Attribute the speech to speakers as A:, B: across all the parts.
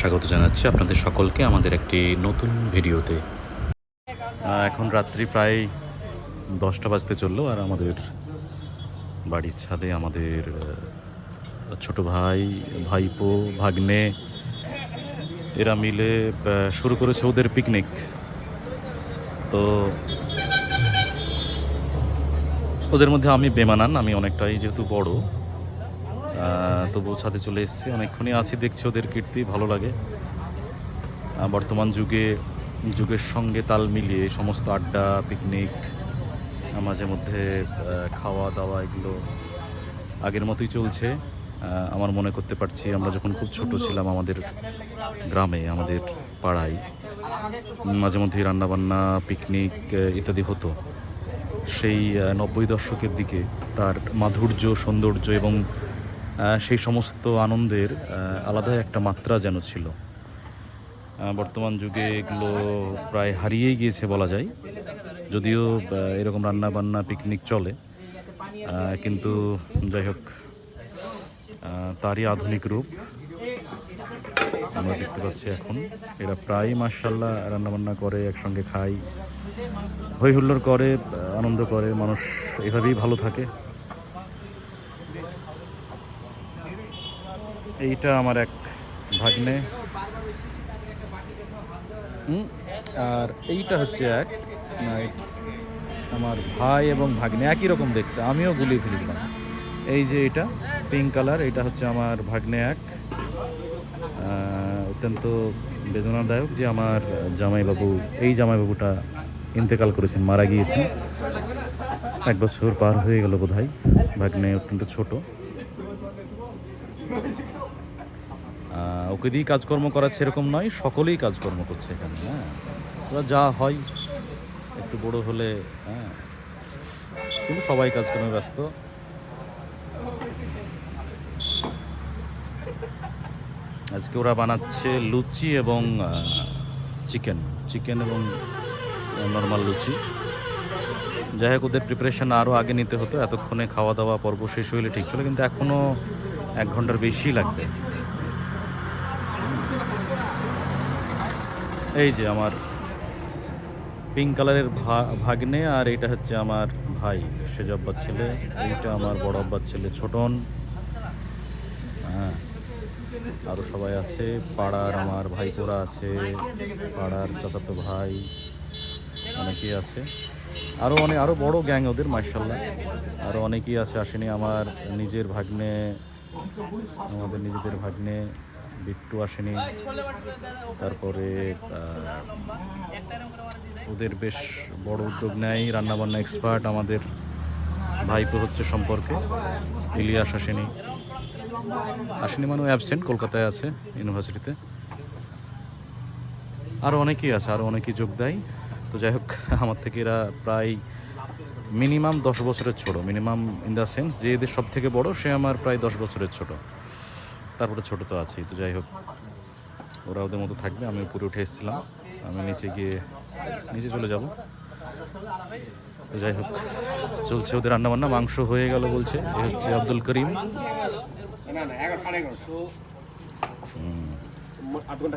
A: স্বাগত জানাচ্ছি আপনাদের সকলকে আমাদের একটি নতুন ভিডিওতে। এখন রাত্রি প্রায় দশটা বাজতে চলল আর আমাদের বাড়ির ছাদে আমাদের ছোট ভাই, ভাইপো, ভাগ্নে, এরা মিলে শুরু করেছে ওদের পিকনিক তো ওদের মধ্যে আমি বেমানান, আমি অনেকটাই যেহেতু বড় তবু ছাদে চলে এসেছি। অনেকক্ষণই আছি, দেখছি ওদের কীর্তি, ভালো লাগে। বর্তমান যুগে, যুগের সঙ্গে তাল মিলিয়ে সমস্ত আড্ডা, পিকনিক মাঝে মধ্যে খাওয়া দাওয়া এগুলো আগের মতোই চলছে। আমার মনে করতে পারছি আমরা যখন খুব ছোট ছিলাম আমাদের গ্রামে, আমাদের পাড়ায়, মাঝে মধ্যেই রান্নাবান্না, পিকনিক ইত্যাদি হতো। সেই নব্বই দশকের দিকে তার মাধুর্য, সৌন্দর্য এবং সেই সমস্ত আনন্দের আলাদা একটা মাত্রা যেন ছিল। বর্তমান যুগে এগুলো প্রায় হারিয়েই গিয়েছে বলা যায়। যদিও এরকম রান্না বান্না পিকনিক চলে কিন্তু যাই হোক তারই আধুনিক রূপ আমরা দেখতে পাচ্ছি এখন। এরা প্রায় মার্শাল্লাহ রান্নাবান্না করে, একসঙ্গে খায়। হই হুল্লোড় করে, আনন্দ করে, মানুষ এভাবেই ভালো থাকে। এইটা আমার এক ভাগ্নে। আর এইটা হচ্ছে এক আমার ভাই এবং ভাগ্নে, একই রকম দেখতে, আমিও গুলিয়ে ফেলিলাম এই যে এটা পিঙ্ক কালার এটা হচ্ছে আমার ভাগ্নে এক। অত্যন্ত বেদনাদায়ক যে আমার জামাইবাবু, এই জামাইবাবুটা ইন্তেকাল করেছেন, মারা গিয়েছেন। এক বছর পার হয়ে গেল বোধ হয় ভাগ্নে অত্যন্ত ছোট। ওকে দিয়েই কাজকর্ম করা এরকম নয়, সকলেই কাজকর্ম করছে এখানে হ্যাঁ। যা হয়, একটু বড় হলে হ্যাঁ। কিন্তু সবাই কাজকর্মে ব্যস্ত। আজকে ওরা বানাচ্ছে লুচি এবং চিকেন চিকেন এবং নর্মাল লুচি। যাই হোক, ওদের প্রিপারেশান আরও আগে নিতে হতো। এতক্ষণে খাওয়া দাওয়া পর্ব শেষ হইলে ঠিক ছিল কিন্তু এখনও এক ঘণ্টার বেশি লাগবে। এই যে আমার পিঙ্ক কালারের ভাগ্নে আর এটা হচ্ছে আমার ভাই, সেজ আব্বার ছেলে। এইটা আমার বড় আব্বার ছেলে, ছোটন। হ্যাঁ। আরও সবাই আছে। পাড়ার আমার ভাইপোরা আছে, পাড়ার চাচাতো ভাই, অনেকেই আছে। আরও অনেক আরও বড় গ্যাং ওদের মার্শাল্লাহ আরও অনেকেই আছে, আসেনি আমার নিজের ভাগ্নে, আমাদের নিজেদের ভাগ্নে। বিট্টু আসেনি। তারপরে ওদের বেশ বড় উদ্যোগ নেয়, রান্নাবান্না এক্সপার্ট আমাদের ভাইপো হচ্ছে সম্পর্কে। ইলিয়াস আসেনি। আসেনি মানে অ্যাবসেন্ট কলকাতায় আছে ইউনিভার্সিটিতে আরও অনেকেই আছে আরও অনেকেই যোগ দেয়। তো যাই হোক, আমার থেকে এরা প্রায় মিনিমাম দশ বছরের ছোট। মিনিমাম ইন দ্য সেন্স যে এদের সব থেকে বড়, সে আমার প্রায় দশ বছরের ছোট। তারপরে ছোট তো আছেই তো যাই হোক। ওরা ওদের মতো থাকবে আমি উপরে উঠে এসেছিলাম। আমি নিচে গিয়ে নিচে চলে যাব। তো যাই হোক চলছে ওদের রান্নাবান্না মাংস হয়ে গেল বলছে এ হচ্ছে আব্দুল করিম।
B: না না এগারো সাড়ে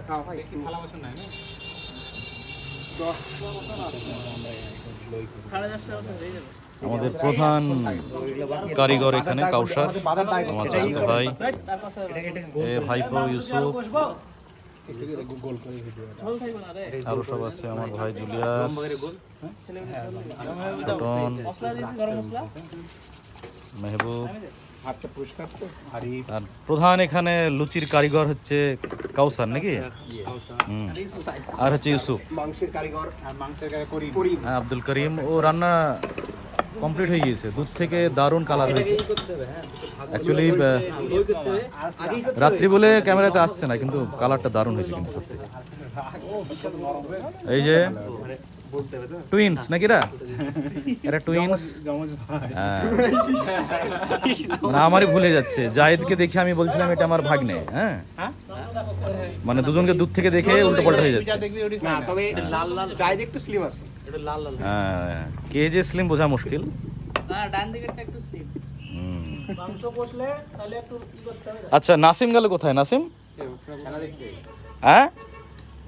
B: খাওয়া হয় দশ
A: আমাদের প্রধান কারিগর এখানে কাউসার আমার চাচাতো ভাই এ ভাইপো ইউসুফ আরও সব আছে আমার ভাই জুলিয়াস ছোটন মেহবুব আর প্রধান এখানে লুচির কারিগর হচ্ছে কাউসার নাকি? আর হচ্ছে ইউসুফ। হ্যাঁ আব্দুল করিম। ও রান্না কমপ্লিট হয়ে গিয়েছে। দুধ থেকে দারুণ কালার হয়েছে। অ্যাকচুয়ালি রাত্রি বলে ক্যামেরাতে আসছে না কিন্তু কালারটা দারুণ হয়েছে কিন্তু সত্যি। এই যে টুইন্স নাকি রা? এরা টুইন্স হ্যাঁ। মানে আমারই ভুলে যাচ্ছে। জাহিদকে দেখে আমি বলছিলাম এটা আমার ভাগ্নে হ্যাঁ? মানে দুজনকে দূর থেকে দেখে উল্টো পাল্টা হয়ে যাচ্ছে।
B: না তবে লাল লাল চাই একটু স্লিম আছে।
A: হ্যাঁ কে যে স্লিম বোঝা মুশকিল। হুম। আচ্ছা নাসিম গেল কোথায় নাসিম? হ্যাঁ?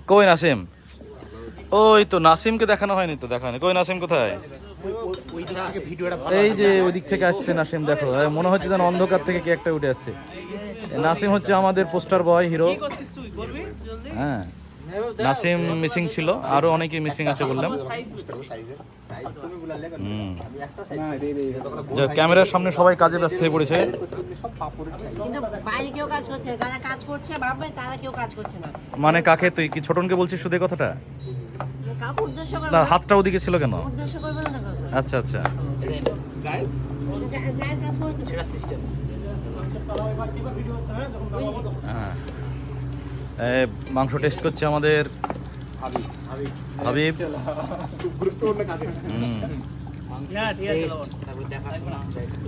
A: কই নাসিম? ওই তো নাসিমকে দেখানো হয়নি তো দেখানো। কই নাসিম কোথায়? এই যে ওই দিক থেকে আসছে নাসিম দেখো। মনে হচ্ছে যেন অন্ধকার থেকে কি একটা উঠে আসছে। নাসিম হচ্ছে আমাদের পোস্টার বয় হিরো হ্যাঁ। নাসিম মিসিং ছিল আরও অনেকেই মিসিং আছে বললাম। ক্যামেরার সামনে সবাই কাজে ব্যস্ত হয়ে পড়েছে।
C: কিন্তু বাইরে কেউ কাজ করছে না। যারা কাজ করছে ভাববে তারা কেউ কাজ করছে না।
A: মানে কাকে তুই কি ছোটনকে বলছিস শুধু কথাটা। হাতটা ওদিকে ছিল কেন। আচ্ছা আচ্ছা। হ্যাঁ। মাংস টেস্ট করছে আমাদের হাবিব।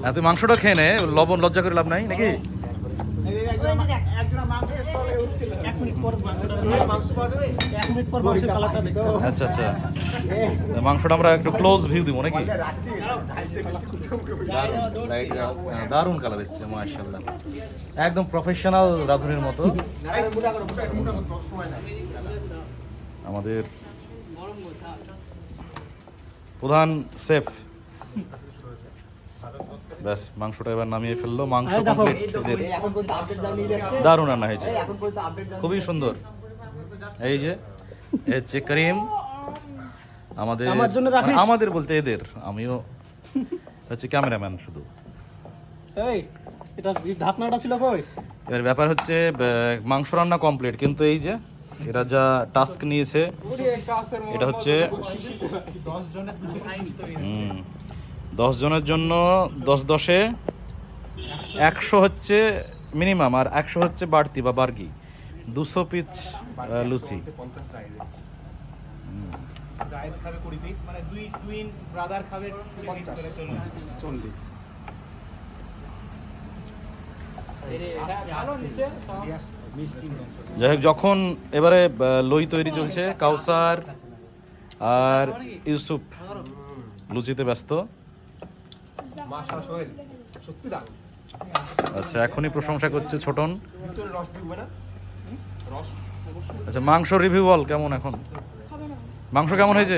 A: হ্যাঁ, তুই মাংসটা খেয়ে নে লবণ লজ্জা করে লাভ নাই নাকি? আচ্ছা আচ্ছা। মাংসটা আমরা একটু ক্লোজ ভিউ দারুণ, টা, হ্যাঁ, কালার এসছে মাশাআল্লাহ। একদম প্রফেশনাল রাঁধুনির মতো। আমাদের প্রধান শেফ ব্যাস মাংসটা এবার নামিয়ে ফেলল। মাংস কমপ্লিট দারুণ রান্না হয়েছে। খুবই সুন্দর। এই যে হচ্ছে করিম আমাদের
D: আমার জন্য রাখিস?
A: মানে আমাদের বলতে এদের আমিও হচ্ছে ক্যামেরাম্যান শুধু।
D: এই এটা ঢাকনাটা ছিল কই?
A: এবার ব্যাপার হচ্ছে মাংস রান্না কমপ্লিট কিন্তু এই যে এরা যা টাস্ক নিয়েছে এটা হচ্ছে হুম, দশ জনের জন্য দশ দশে একশো হচ্ছে মিনিমাম আর একশো হচ্ছে বাড়তি বা বার্গি। দুশো পিস লুচি। যাই হোক, যখন এবারে লই তৈরি চলছে, কাউসার আর ইউসুফ লুচিতে ব্যস্ত
B: মাশা সোহেল সত্যি দারুণ
A: আচ্ছা এখনই প্রশংসা করছে ছোটন। আচ্ছা মাংস রিভিউ বল, কেমন এখন? মাংস কেমন হয়েছে?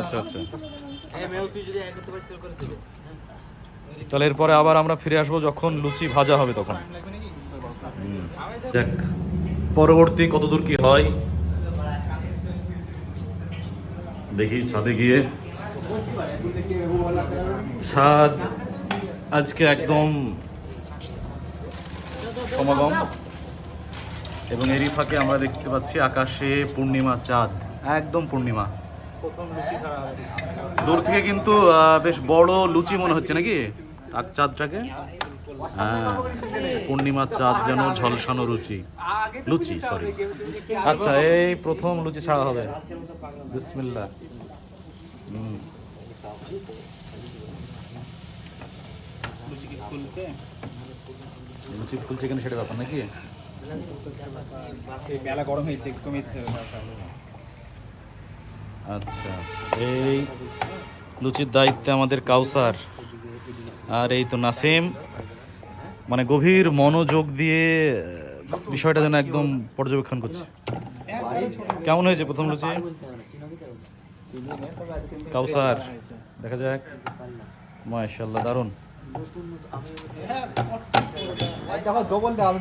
A: আচ্ছা আচ্ছা। তাহলে এরপরে আবার আমরা ফিরে আসব যখন লুচি ভাজা হবে তখন। দেখ পরবর্তী কতদূর কি হয়, দেখি ছাদে গিয়ে। ছাদ আজকে একদম সমাগম। এবং এরই ফাঁকে আমরা দেখতে পাচ্ছি আকাশে পূর্ণিমা চাঁদ, একদম পূর্ণিমা। দূর থেকে কিন্তু বেশ বড় লুচি মনে হচ্ছে নাকি? আর চাঁদটাকে? হ্যাঁ পূর্ণিমার চাঁদ যেন ঝলসানো রুচি। লুচি সরি আচ্ছা এই প্রথম লুচি ছাড়া হবে। বিসমিল্লা লুচি ফুলছে কেন সেটা ব্যাপার নাকি?
B: বেলা গরম হয়েছে কমে
A: আচ্ছা এই লুচির দায়িত্বে আমাদের কাউসার আর এই তো নাসিম। মানে গভীর মনোযোগ দিয়ে বিষয়টা যেন একদম পর্যবেক্ষণ করছে। কেমন হয়েছে প্রথম লুচি? কাউসার। দেখা যাক। মাশাল্লাহ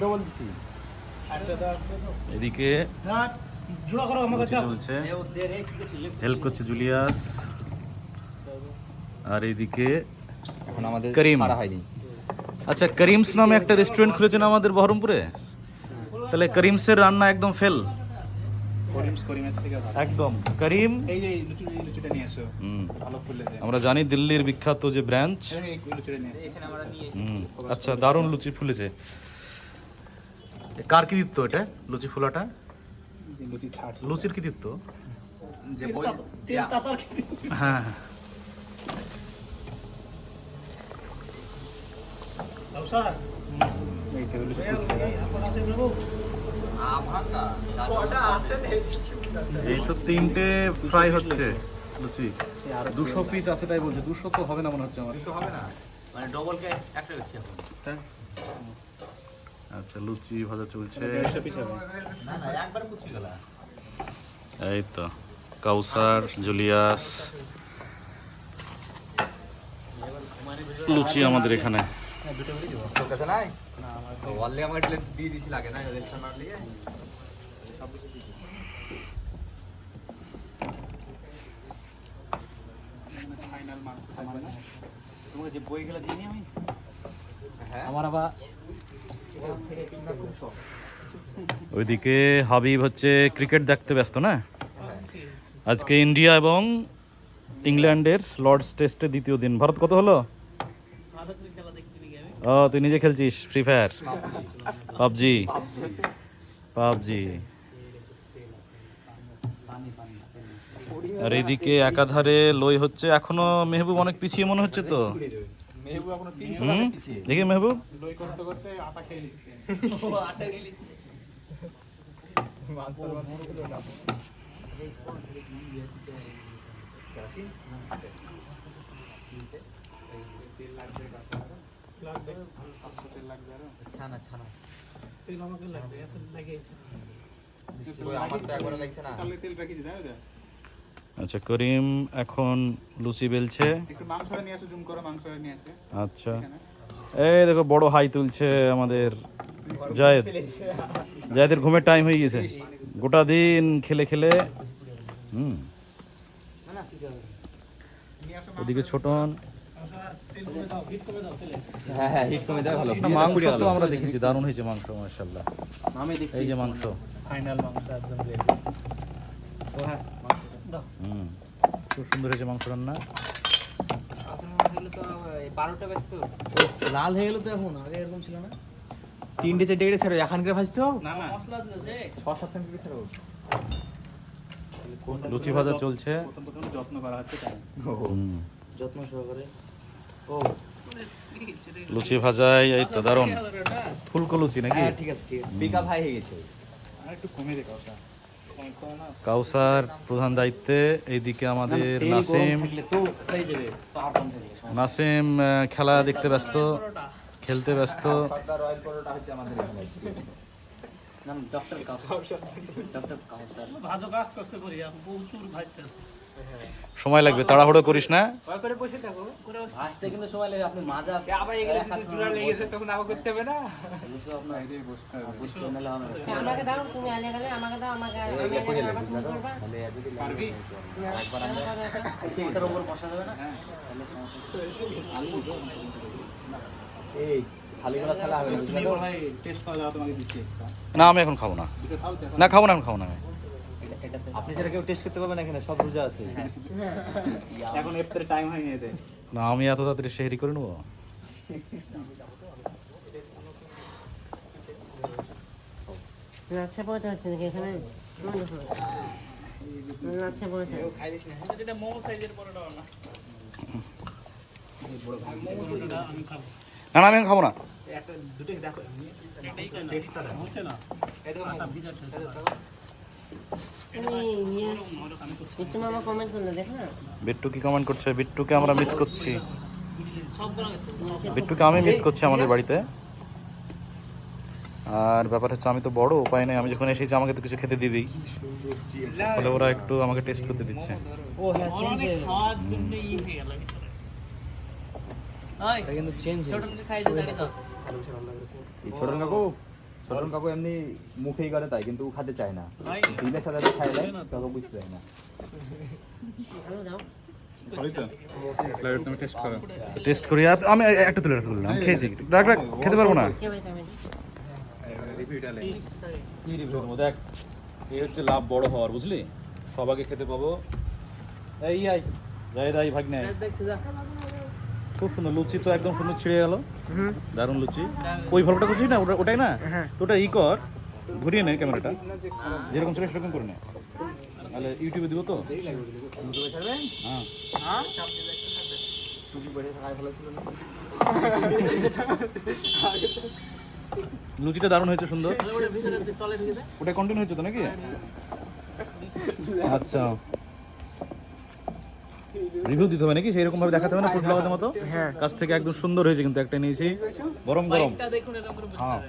D: ডবল
A: এদিকে চলছে। হেল্প করছে জুলিয়াস। আর এইদিকে
D: এখন আমাদের
A: করিম। আচ্ছা করিমস নামে একটা রেস্টুরেন্ট খুলেছেন আমাদের বহরমপুরে? তাহলে করিমসের রান্না একদম ফেল
B: করিমস করিমের থেকে ভালো
A: একদম। করিম?
B: এই যে লুচি লুচিটা নিয়ে এসো।
A: হুম,
B: ভালো ফুলেছে
A: আমরা জানি দিল্লির বিখ্যাত যে ব্রাঞ্চ। আচ্ছা দারুণ লুচি ফুলেছে কার কৃতিত্ব এটা লুচি ফুলাটা? লুচির কৃতিত্ব
B: যে বই
A: হ্যাঁ।
B: এই
A: এই তো তিনটে ফ্রাই হচ্ছে লুচি। দুশো পিস আছে তাই বলছে দুশো তো হবে না মনে হচ্ছে আমার।
B: হবে না?
E: মানে ডবল কে একটা হচ্ছে এখন।
A: আচ্ছা লুচি ভাজা চলছে।
B: দেড়শো পিস হবে।
A: এই তো কাউসার জুলিয়াস। লুচি আমাদের এখানে।
E: তোর কাছে নাই ওয়ালে আমার এটা দিয়ে দিছি লাগে না? ইলেকশন মার লিয়ে
B: তোমাকে যে বইগুলো দিইনি আমি?
E: হ্যাঁ।
D: আমার আবার
A: ওইদিকে হাবিব হচ্ছে ক্রিকেট দেখতে ব্যস্ত না? আজকে ইন্ডিয়া এবং ইংল্যান্ডের লর্ডস টেস্টে দ্বিতীয় দিন। ভারত কত হলো? ও তুই নিজে খেলছিস? Free Fire PUBG. পাবজি। আর এইদিকে একাধারে লই হচ্ছে এখনও মেহবুব অনেক পিছিয়ে মনে হচ্ছে তো?
E: মেহবুব এখনও 300
A: হুম?
E: টাকা পিছিয়ে।
A: দেখি মেহবুব।
B: তেল
A: আচ্ছা করিম এখন লুচি বেলছে। আচ্ছা। এই দেখো, বড় হাই তুলছে আমাদের জায়েদ। জায়েদের ঘুমের টাইম হয়ে গেছে। গোটা দিন খেলে খেলে, হুম। ওদিকে ছোটন।
E: হ্যাঁ হ্যাঁ হিট কমে দেয় ভালো।
A: মাংস তো আমরা দেখেছি দারুণ হয়েছে মাংস মাশাল্লাহ
D: আমি দেখছি।
A: এই যে মাংস।
B: ফাইনাল মাংস একদম
A: হুম খুব সুন্দর হয়েছে মাংস রান্না।
D: লাল হয়ে গেল তো এখন আগে এরকম ছিল না?
E: তিনটে চারটে কেটে ছেড়ো এখন করে ভাজছো
B: না না।
D: মশলা দিয়েছে
E: ছ সাত খান কেটে ছেড়ো
A: লুচি ভাজা চলছে।
B: যত্ন করা হচ্ছে
D: যত্ন সহকারে।
A: লুচি ভাজাই এই তো দারুণ। ফুলকো লুচি নাকি?
E: হ্যাঁ ঠিক আছে ঠিক আছে। পিক হাই হয়ে গেছে।
B: আর একটু কমে দে কথা
A: কাউসার প্রধান দায়িত্বে এইদিকে আমাদের নাসিম। নাসিম খেলা দেখতে ব্যস্ত খেলতে ব্যস্ত।
E: সর্দার রয়্যাল পরোটা হচ্ছে আমাদের এখানে।
D: নাম ডক্টর কাউসার। ডক্টর কাউসার।
F: ভাজক আস্তে আস্তে করি প্রচুর ভাজতে।
A: সময় লাগবে তাড়াহুড়ো করিস না।
F: করে বসে থাকো। করে বসে-
D: আসতে কিন্তু সময় লাগে আপনি মাজা
F: আবার এগুলো যদি জোড়া লেগে গেছে তখন আবার করতে হবে না।
D: বুঝতে মেলা হবে।
C: আমাকে দাও তুমি আলে গেলে আমাকে দাও আমাকে আমি
A: এখন খাব না। না খাব না এখন খাব না। আমি।
E: আপনি সেটা কেউ টেস্ট করতে পারবেন এখানে সব রোজা আছে।
B: এখন এফতের টাইম হয়নি এতে
A: না আমি এত তাড়াতাড়ি সেহরি করে নেব?
C: আচ্ছা পড়তে হচ্ছে নাকি এখানে? দেখো। পড়তে
F: এটা মোমো সাইজের পরোটা না। আমি খাব
A: না। না। আমি এখন খাব। না
B: দেখো
C: মামা কমেন্ট
A: বিট্টু কি কমেন্ট করছে, বিট্টুকে আমরা মিস করছি। বিট্টুকে আমি মিস করছি আমাদের বাড়িতে। আর ব্যাপার হচ্ছে আমি তো বড়, উপায় নেই। আমি যখন এসেছি, আমাকে তো কিছু খেতে দিবি ফলে ওরা একটু আমাকে টেস্ট করতে দিচ্ছে।
F: ছোট
E: কাকু। ছোটন কাকু এমনি মুখেই করে তাই কিন্তু ও খেতে চায় না। দিনের সাথে খাই দেয় কাকু বুঝতে চায় না।
B: টেস্ট করো।
A: টেস্ট করি আর আমি একটা তুলে তুলে খেয়েছি। রাখ রাখ খেতে পারব না?
C: কে
A: রিভিউ দেখ এই হচ্ছে লাভ বড় হওয়ার বুঝলি? সবাইকে খেতে পাবো। এই আই যাই দাই ভাগ নেয় খুব সুন্দর লুচি তো একদম সুন্দর ছিঁড়ে গেল। দারুণ লুচি। ওই ভালোটা করছিস না? ওটা ওটাই না? তো ওটা ই কর ঘুরিয়ে নে ক্যামেরাটা। যেরকম ছিল সেরকম করে নে। তাহলে ইউটিউবে দিব তো? হ্যাঁ। লুচিটা দারুণ হয়েছে সুন্দর।
F: ওটা
A: কন্টিনিউ হয়েছে তো নাকি? আচ্ছা। রিভিউ দিতে হবে নাকি? সেই রকম ভাবে দেখাতে হবে না ফুড ব্লগারদের মতো? কাছ থেকে একদম সুন্দর হয়েছে কিন্তু একটা নিয়েছি গরম গরম। হ্যাঁ।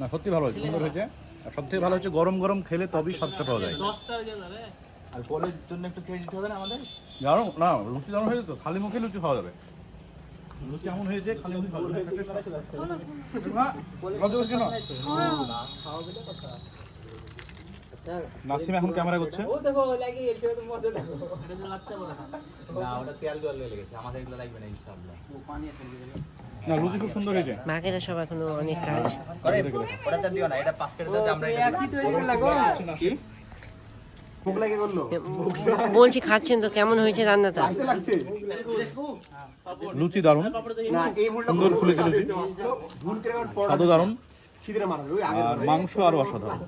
G: না সত্যি ভালো হয়েছে সুন্দর হয়েছে। আর সব থেকে ভালো হচ্ছে গরম গরম খেলে তবেই স্বাদটা পাওয়া যায়।
E: আর কলের জন্য একটু ক্রেডিট হবে না আমাদের?
G: জানো না লুচি দারুণ হয়েছে তো। খালি মুখে লুচি খাওয়া যাবে। লুচি এমন হয়েছে খালি মুখে খাওয়া যাবে। কেন? নাসিম এখন ক্যামেরা করছে?
E: না ওটা তেল দেওয়ার লেগেছে আমাদের এগুলো লাগবে না ইনশাআল্লাহ।
G: না লুচি খুব সুন্দর হয়েছে।
C: মার্কেটে সব এখনও অনেক কাজ।
E: করে ওটা দিও না এটা পাস করে দাও আমরা এটা কি ভোগ লাগে। করল?
C: বলছি খাচ্ছেন তো কেমন হয়েছে রান্নাটা?
E: লাগছে?
G: লুচি
E: না ভুলটা
G: সুন্দর ফুলেছে লুচি।
E: ভুল
G: মাংস আরও অসাধারণ।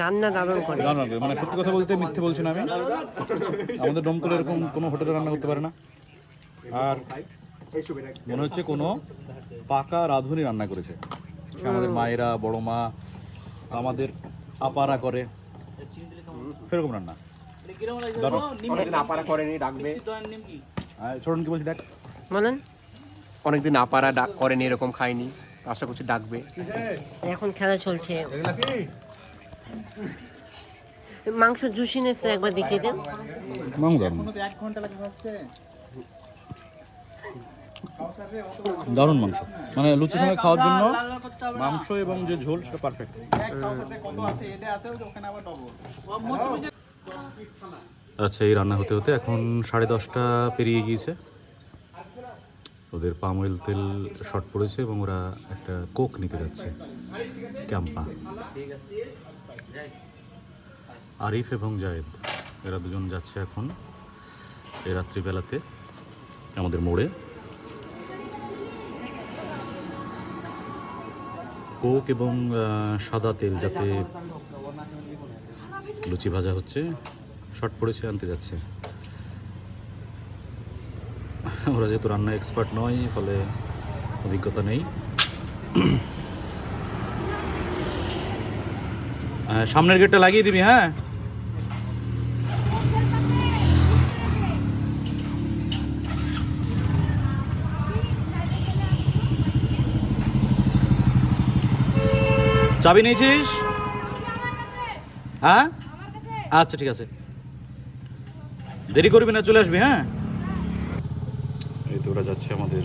C: রান্না দারুণ করে।
G: মানে সত্যি কথা বলতে মিথ্যে বলছি না আমি। আমাদের ডোমকলে এরকম কোনো হোটেলে রান্না করতে পারে না। আর
E: এই ছবি রাখ
G: মনে হচ্ছে কোনো পাকা রাঁধুনি রান্না করেছে। আমাদের মায়েরা বড় মা আমাদের আপারা করে। সেরকম রান্না।
F: আপারা করেনি ডাকবে।
G: ছোটন কি বলছি দেখ।
C: বলেন।
F: অনেকদিন আপারা ডাক করেনি এরকম খাইনি আশা করছি ডাকবে।
C: এখন খেলা চলছে। মাংস জুসি নেছে একবার দেখিয়ে দেন।
G: মাংস দারুণ। দারুণ মাংস। মানে লুচির সঙ্গে খাওয়ার জন্য মাংস এবং যে ঝোল সেটা পারফেক্ট
A: আচ্ছা এই রান্না হতে হতে এখন সাড়ে দশটা পেরিয়ে গিয়েছে। ওদের পাম অয়েল তেল শর্ট পড়েছে এবং ওরা একটা কোক নিতে যাচ্ছে। ক্যাম্পা আরিফ এবং জায়েদ, এরা দুজন যাচ্ছে এখন এই রাত্রিবেলাতে আমাদের মোড়ে। কোক এবং সাদা তেল যাতে লুচি ভাজা হচ্ছে শর্ট পড়েছে, আনতে যাচ্ছে। ওরা যেহেতু রান্না এক্সপার্ট নয়, ফলে অভিজ্ঞতা নেই। সামনের গেটটা লাগিয়ে দিবি হ্যাঁ? চাবি নিয়েছিস? হ্যাঁ? আচ্ছা ঠিক আছে। দেরি করবি না, চলে আসবি হ্যাঁ? এই যাচ্ছি আমাদের